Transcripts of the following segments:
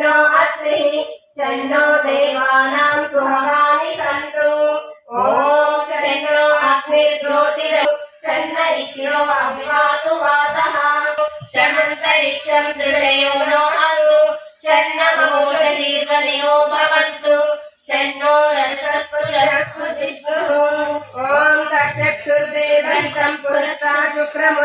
शन्नो अग्निः शन्नो देवानां सुभगानि सन्तु ॐ शन्नो अग्निर्ज्योतिरौ शन्न इष्णो अभिवातु वातः शमन्तरिक्षं दृशयो नो अस्तु शन्नमोषधीर्वनियो भवन्तु शन्नो रसस्तु रसस्तु विष्णुः ॐ तक्षुर्देवहितं पुरस्ता शुक्रमुच्चरत्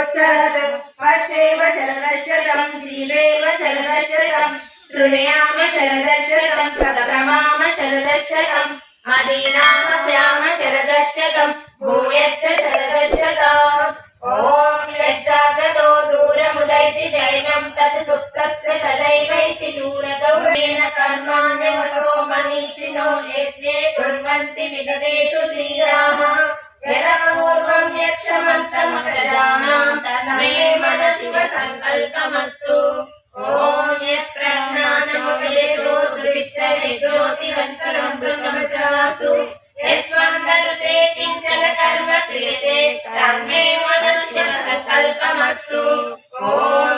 कुर्वन्ति विददेषु धीराः यदपूर्वं यक्षमन्तमप्रजानां तन्मे मनसि सङ्कल्पमस्तु ॐ यत्प्रज्ञानमुदयतो दृच्छरे ज्योतिरन्तरमृतमचासु यस्वन्दनुते किञ्चन कर्म क्रियते तन्मे मनुष्य सङ्कल्पमस्तु ॐ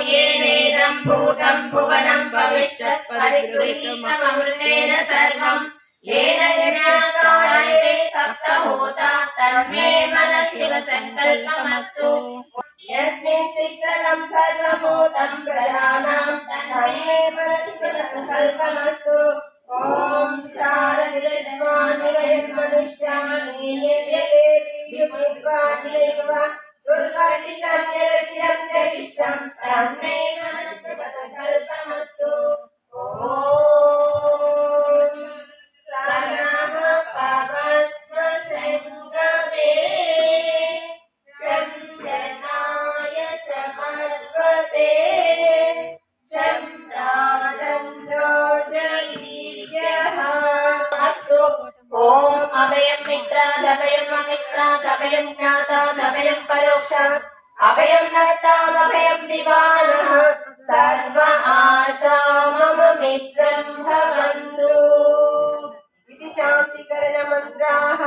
येनेदं भूतं भुवनं भविष्यत् परिगृहीतममृतेन सर्वम् येन यज्ञाकायते सप्तहोता तन्मे मनः शिवसङ्कल्पमस्तु यस्मिन् चित्तकं सर्वभूतं प्रजानां तन्मे मनः शिवसङ्कल्पमस्तु ॐ शारदिर्मानिवयन्मनुष्यानि यद्यते विद्वानिव दुर्वर्षितं यदचिरं च विश्वं तन्मे అభయం మిత్ర అభయం అమిత్ర అభయం జ్ఞాత అభయం పరోక్ష అభయం నతామభయం దివాన సర్వ ఆశా మమ మిత్రం భవంతు ఇది శాంతికరణ మంత్రాహ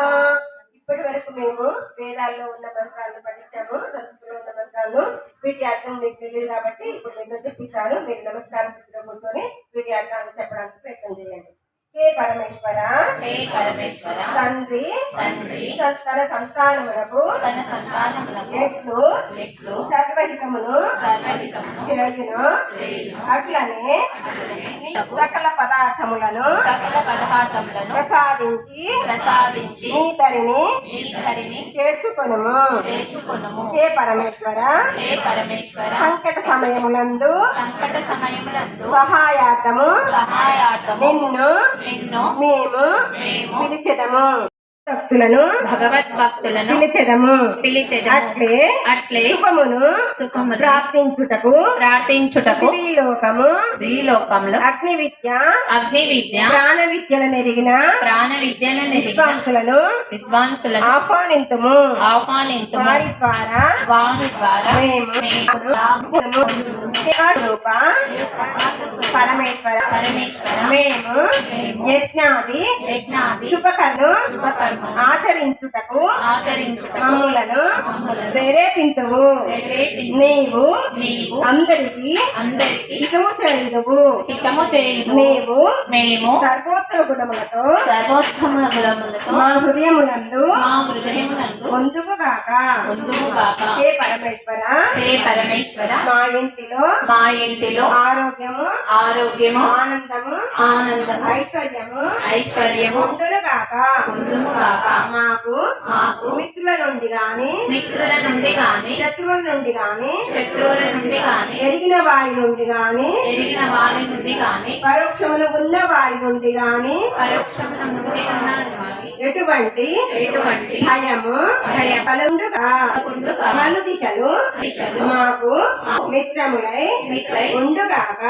ఇప్పటి వరకు మేము వేదాల్లో ఉన్న మంత్రాలను పఠించాము సంస్కృతిలో ఉన్న మంత్రాలను వీటి అర్థం మీకు తెలియదు కాబట్టి ఇప్పుడు నేను చెప్పిస్తాను. మీరు నమస్కారం తండ్రి తండ్రి తన సంతానములకు తన సంతానములకు ఎట్లు ఎట్లు సర్వహితమును సర్వహితమును చేయును. అట్లనే సకల పదార్థములను సకల పదార్థములను ప్రసాదించి ప్రసాదించి నీ తరిని ఈశ్వరిని చేర్చుకొనుము. చేర్చుకునుము. హే పరమేశ్వర హే పరమేశ్వర సంకట సమయములందు సంకట సమయములందు సహాయార్థము సహాయార్థము నిన్ను నిన్ను మేము మేము పిలిచెదము. భక్తులను భగవద్భక్తులను పిలిచెదము. పిలిచెదము. అట్లే అట్లే సుఖమును సుఖమును ప్రాప్తించుటకు ప్రార్థించుటకు లోకము ఈ లోకంలో అగ్ని విద్య అగ్ని విద్య ప్రాణ విద్యలను ఎరిగిన ప్రాణ విద్యను విద్వాంసులను విద్వాంసులను ఆహ్వానింతుము. ఆహ్వానించు వారి ద్వారా వారి ద్వారా మేము రూప పరమేశ్వర పరమేశ్వర మేము యజ్ఞాది యజ్ఞాది శుభకర్ను శుభకర్మను ఆచరించుటకు మమ్ములను ప్రేరేపింతువు నీవు అందరికి హితము చేయుదువు. హితము చేయుదు నీవు మేము సర్వోత్తమ గుణములతో సర్వోత్తమ గుణములతో మా హృదయమునందు మా హృదయమునందు పొందువుగాక. పొందుము కాక హే పరమేశ్వర హే పరమేశ్వర మా ఇంటిలో మా ఇంటిలో ఆరోగ్యము ఆరోగ్యము ఆనందము ఆనందము ఐశ్వర్యము ఐశ్వర్యము ఉండునుగాక. పొందుము కాక మాకు మాకు మిత్రుల నుండి గాని మిత్రుల నుండి గాని శత్రువుల నుండి గాని శత్రువుల నుండి గాని ఎరిగిన వారి నుండి గాని ఎరిగిన వారి నుండి గాని పరోక్షములు ఉన్న వారి నుండి గాని పరోక్షముల నుండి ఎటువంటి ఎటువంటి భయము కలుగుండుగా నలు దిశలు మాకు మిత్రములై మిత్రై ఉండుగాక.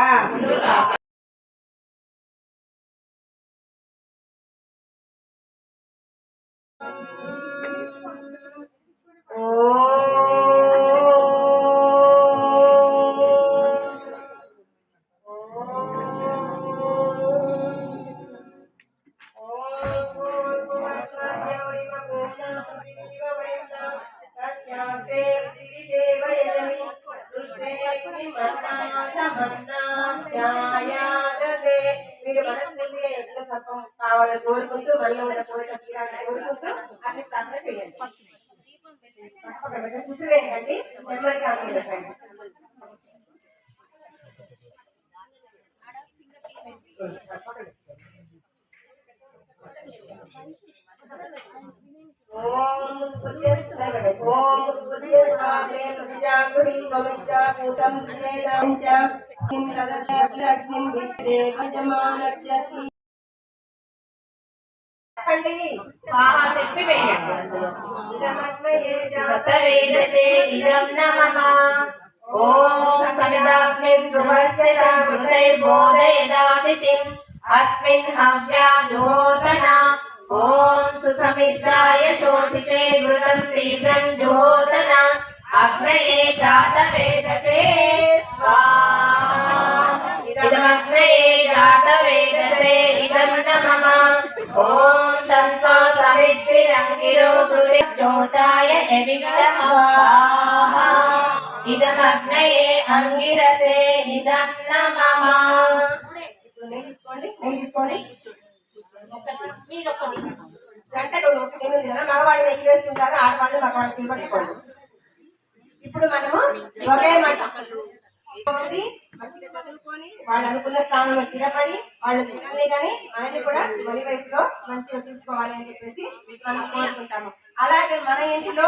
Oh. సర్పం కావాలని కోరుకుంటూ మనలో ఉన్న కోరిక తీరాలని కోరుకుంటూ అగ్ని స్థాపన చేయండి కూర్చోవేయండి నెమ్మదిగా అందులో పెట్టండి ఓం బుద్ధిర్సర్వే ఓం బుద్ధిర్వామే ప్రజాకుడి గమిష్టాకూతం వేదాంచ కిం తదస్యగ్నిం విశ్రే యజమానస్య శ్రీ చెప్పండి స్వాహ చెప్పి వేయండి అందులో ఇదమగ్నయే జాత వేదతే ఇదం నమః ఓం సమిదాగ్నిం ధ్రువస్య మృతైర్బోధయదాదితిం అస్మిన్ హవ్యాజోదన ఓం సుసమిద్ధాయ శోషితే మృతం తీవ్రం జోదన అగ్నయే జాతవేదసే స్వాహా ఇదమగ్నయే జాతవేదసే ఇదం నమః ఓం తంతో సవిద్విరంగిరో కృతి చోచాయ యవిష్టః స్వాహా ఇదమగ్నయే ఇప్పుడు గంటకు కదా మగవాళ్ళు వేసుకుంటారు ఆడవాళ్ళు మగవాళ్ళు ఇప్పుడు మనము ఒకే మంట వాళ్ళు అనుకున్న స్థానంలో స్థిరపడి వాళ్ళు తినాలి కానీ మనల్ని కూడా మన వైపులో మంచిగా చూసుకోవాలి అని చెప్పేసి మనం కోరుకుంటాము. అలాగే మన ఇంటిలో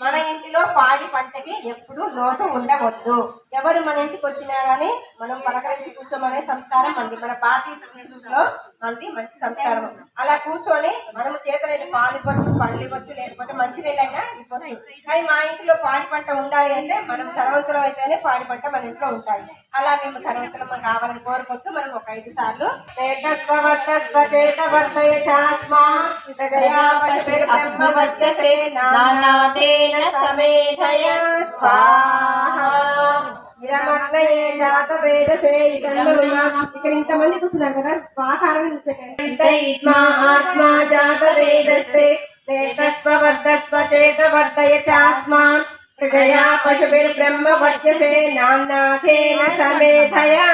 మన ఇంటిలో పాడి పంటకి ఎప్పుడు లోటు ఉండవద్దు. ఎవరు మన ఇంటికి వచ్చినా కానీ మనం పలకరించి కూర్చోమనే సంస్కారం అండి మన భారతీయ సంస్కృతిలో మనది మంచి సంస్కారం అలా కూర్చొని మనం చేతనైతే పాలు ఇవ్వచ్చు పళ్ళు ఇవ్వచ్చు లేకపోతే మంచి నీళ్ళైనా ఇవ్వచ్చు. కానీ మా ఇంట్లో పాడి పంట ఉండాలి అంటే మనం ధనవంతులం అయితేనే పాడి పంట మన ఇంట్లో ఉంటాయి. అలా మేము ధనవంతులం కావాలని కోరుకుంటూ మనం ఒక ఐదు సార్లు స్వాహ ఇక్కడ ఇంతమంది కూర్చున్నారు కదా దైత్మా ఆత్మా జాత వేదస్తే వేదస్వ వర్ధస్వ చేత వర్ధయ చాస్మాన్ హృదయా పశుభిర్ బ్రహ్మ వర్చసే సమేధయా.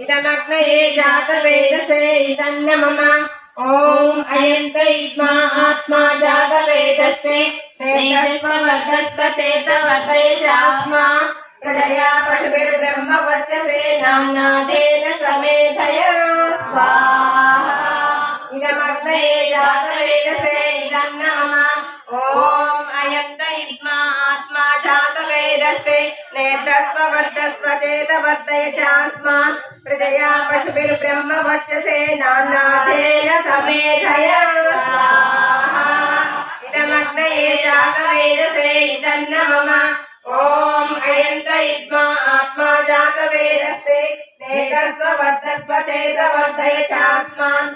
ఇదమగ్నయే జాత వేదసే ఇదన్నమమ ఓం అయం దైత్మా ఆత్మా జాత వేదస్తే వేదస్వ వర్ధస్వ చేత వర్ధయ చాస్మా హృదయా పశుభిర్ బ్రహ్మ వర్చసే నాన్నాథేన సమేధయా స్వాహా. ఇదమగ్నయే జాత వేదసే ఇదన్నమమ ఓం అయం దైత్మా ఆత్మా జాత పశుభిర్బ్రహ్మ నేత్రస్వ వర్చసే నాన్నాథేన సమేధయ. స్వాహా ఇదమగ్నయే జాత వేదసే ఇదన్నమమ ఓం అయంత దైత్మా ఆత్మా జాత నేతస్వ వర్ధస్వ చేత వర్ధయ చాస్మాన్.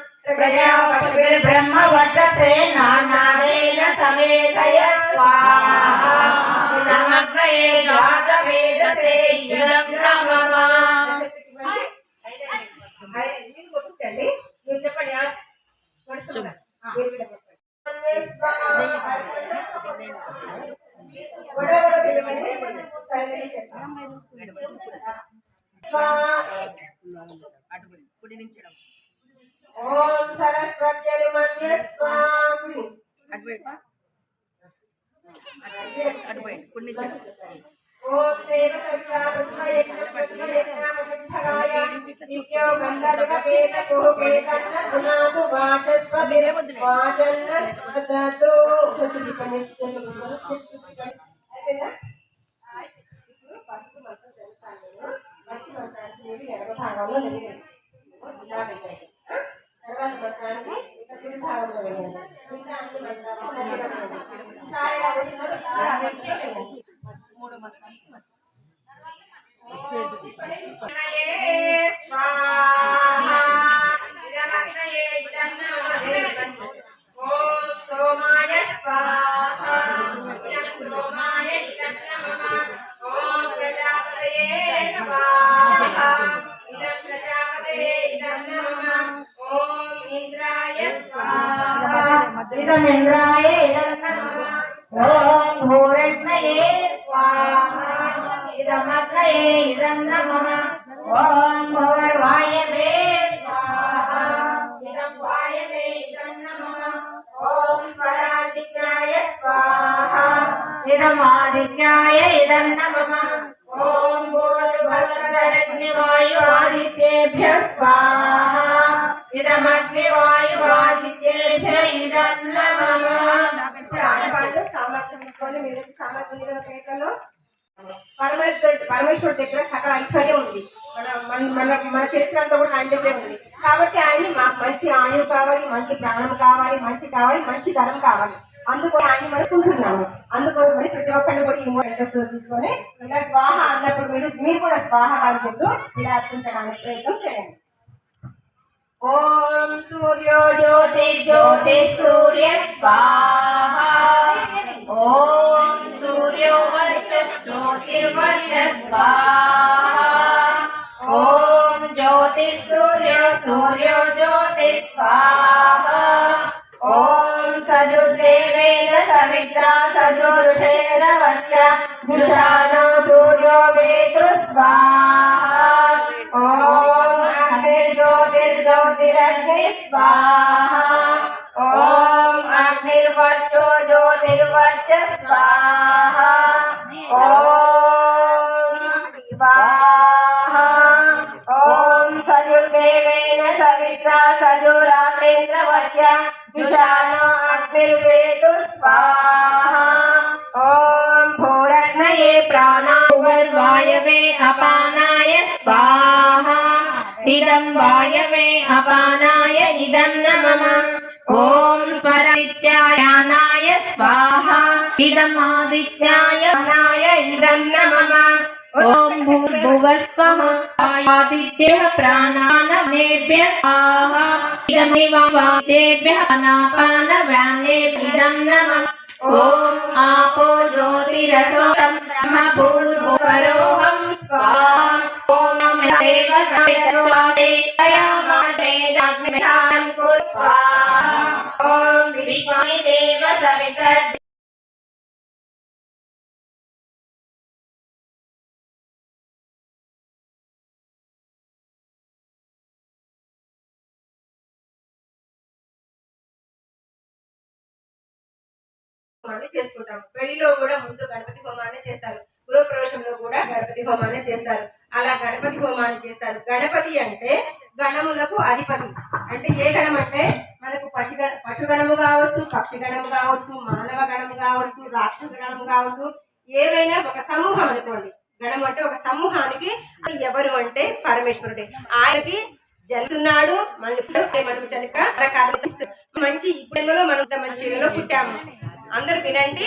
గొడవ ఓం పునాదు వాచన్న భూరగ్నయే స్వాహ ఇదమగ్నయే ఇదం నమః ఓం భువర్వాయవే స్వాహా ఇదం వాయవే ఇదం నమః ఓం స్వరాజిజ్ఞాయ స్వాహా ఇదం ఆదిత్యాయ ఇదం నమః ఓం భూర్భువస్సరగ్నివాయు ఆదిత్యేభ్య స్వాహా ఇదమగ్నివాయువాదిత్యేభ్య ఇదం నమః ఇప్పుడు ఆడవాళ్ళు సామర్థ్యం తీసుకొని మీరు సామర్థ్యం కదా పేటలో పరమేశ్వరుడు పరమేశ్వరుడు దగ్గర సకల ఐశ్వర్యం ఉంది మన మన మన మన చరిత్ర అంతా కూడా ఆయన దగ్గరే ఉంది. కాబట్టి ఆయన్ని మాకు మంచి ఆయువు కావాలి మంచి ప్రాణం కావాలి మంచి కావాలి మంచి ధనం కావాలి. అందుకు ఆయన అనుకుంటున్నాము అందుకోసమని ప్రతి ఒక్కరిని కూడా ఈ మూడు ఇంట్రెస్ట్ తీసుకొని ఇలా స్వాహ అన్నప్పుడు మీరు మీరు కూడా స్వాహ అని చెప్తూ ఇలా అర్పించడానికి ప్రయత్నం చేయండి. ఓం సూర్యో జ్యోతి జ్యోతి సూర్య స్వాహ. ఓం సూర్యో వర్చ జ్యోతిర్వర్చ స్వాహా. ఓం జ్యోతి సూర్యో సూర్యో జ్యోతి స్వాహా ఓం సజుర్దేవేన సవిత్రా సజుర్షేరవచ్చ సజురాగ్నేంద్రవర్య విషాణో అగ్నిర్వేతు స్వాహా. ఓం భూరగ్నయే ప్రాణావర్వాయవే అపానాయ స్వాహా. ఇదం వాయవే అపానాయ ఇదం నమః. ఓం స్వరాదిత్యాయానాయ స్వాహా. ఇదం इन्द्रं नमः। ॐ भूर्भुवस्वः आदित्यः प्राणानमेभ्यः स्वाहा। इदमेवादेभ्यः अनापानव्यानेभ्यं नमः। ॐ आपो ज्योतिरसोतं ब्रह्म भूर्भुवरोऽहं स्वाहा। ॐ देवतायामादेदाग्निधानं सवितर् హోమాన్ని చేసుకుంటాం పెళ్ళిలో కూడా ముందు గణపతి హోమాన్ని చేస్తారు. గృహప్రవేశంలో కూడా గణపతి హోమాన్ని చేస్తారు. అలా గణపతి హోమాన్ని చేస్తారు. గణపతి అంటే గణములకు అధిపతి. అంటే ఏ గణం అంటే? మనకు పశుగణ పశుగణము కావచ్చు పక్షిగణము కావచ్చు మానవ గణము కావచ్చు రాక్షస గణము కావచ్చు ఏవైనా ఒక సమూహం అనుకోండి. గణం అంటే ఒక సమూహానికి అది ఎవరు అంటే పరమేశ్వరుడే. ఆయనకి జరుగుతున్నాడు మనం మనం కనుక మంచి ఇప్పుడు మనం మంచి పుట్టాము? అందరు తినండి.